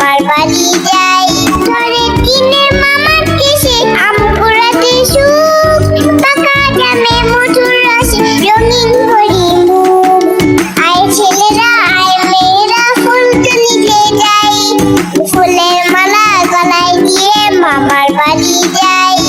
আমার বাড়ি যাই। ধরে কিনে মামার কেসে? আম পোড়াতে সুখ, পাকা গ্রামে মধুর রসে, রঙিন করি মুখ। আয় ছেলেরা, আয় মেয়েরা, ফুল তুলিতে যাই। ফুলের মালা গলায় দিয়ে মামার বাড়ি যাই।